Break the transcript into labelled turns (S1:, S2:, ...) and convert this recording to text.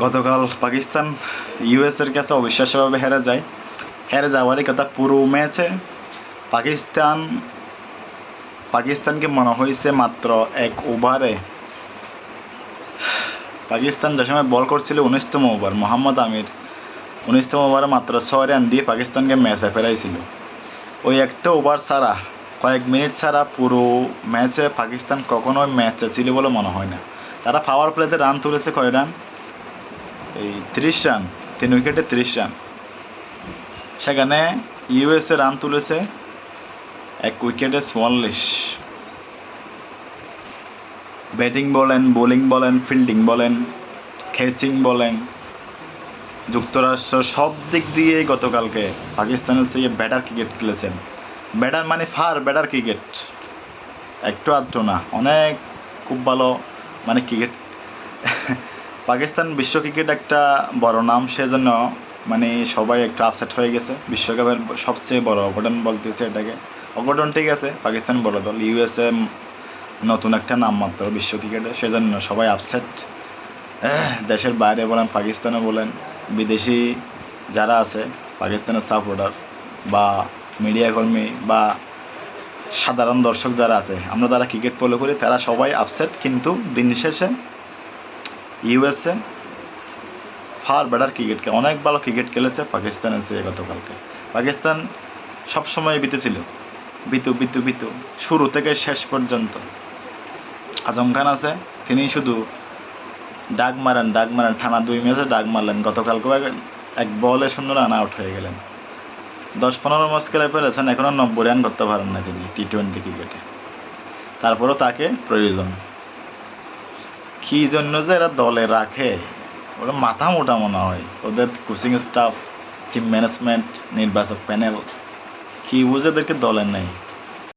S1: গতকাল পাকিস্তান ইউএসের কাছে অবিশ্বাস্যভাবে হেরে যায়। হেরে যাওয়ারই কথা পুরো ম্যাচে পাকিস্তান, পাকিস্তানকে মনে হয়েছে মাত্র এক ওভারে। পাকিস্তান যে সময় বল করছিল উনিশতম ওভার, মোহাম্মদ আমির উনিশতম ওভারে মাত্র ছয় রান দিয়ে পাকিস্তানকে ম্যাচে ফেরাইছিল। ওই একটা ওভার ছাড়া, কয়েক মিনিট ছাড়া পুরো ম্যাচে পাকিস্তান কখনোই ম্যাচে ছিল বলে মনে হয় না। তারা পাওয়ার প্লেতে রান তুলেছে কয় রান? এই ত্রিশ রান, তিন উইকেটে ত্রিশ রান। সেখানে ইউএসএ রান তুলেছে এক উইকেটে চুয়াল্লিশ। ব্যাটিং বলেন, বোলিং বলেন, ফিল্ডিং বলেন, খেসিং বলেন, যুক্তরাষ্ট্র সব দিক দিয়ে গতকালকে পাকিস্তানের চেয়ে ব্যাটার ক্রিকেট খেলেছেন। ব্যাটার মানে ফার ব্যাটার ক্রিকেট একটু আধটু না, অনেক খুব ভালো মানে ক্রিকেট পাকিস্তান বিশ্ব ক্রিকেট একটা বড় নাম, সেজন্য মানে সবাই একটু আপসেট হয়ে গেছে। বিশ্বকাপের সবচেয়ে বড় অঘটন বলতেছে এটাকে। অঘটন ঠিক আছে, পাকিস্তান বড় দল ইউএসএ নতুন একটা নাম মাত্র বিশ্ব ক্রিকেটে, সেজন্য সবাই আপসেট দেশের বাইরে বলেন, পাকিস্তানে বলেন, বিদেশি যারা আছে, পাকিস্তানের সাপোর্টার বা মিডিয়া কর্মী বা সাধারণ দর্শক যারা আছে, আমরা যারা ক্রিকেট ফলো করি, তারা সবাই আপসেট কিন্তু দিন শেষে ইউএসএ, ফার বেটার ক্রিকেটকে অনেক ভালো ক্রিকেট খেলেছে পাকিস্তানের চেয়ে গতকালকে। পাকিস্তান সবসময় বিতেছিল বিতু বিতু বিতু, শুরু থেকে শেষ পর্যন্ত। আজম খান আছে, তিনি শুধু ডাক মারেন ডাক মারেন, টানা দুই ম্যাচে ডাক মারলেন। গতকালকেও এক- এক বলে শূন্য রান আউট হয়ে গেলেন। দশ পনেরো ম্যাচ খেলে ফেলেছেন এখনও নব্বই রান করতে পারেন না তিনি টি টোয়েন্টি ক্রিকেটে। তারপরও তাকে প্রয়োজন। কী জন্য যে এরা দলে রাখে? ওরা মাথা মোটা মনে হয়। ওদের কোচিং স্টাফ টিম ম্যানেজমেন্ট নির্বাচক প্যানেল কী বুঝে এদেরকে দলে নেই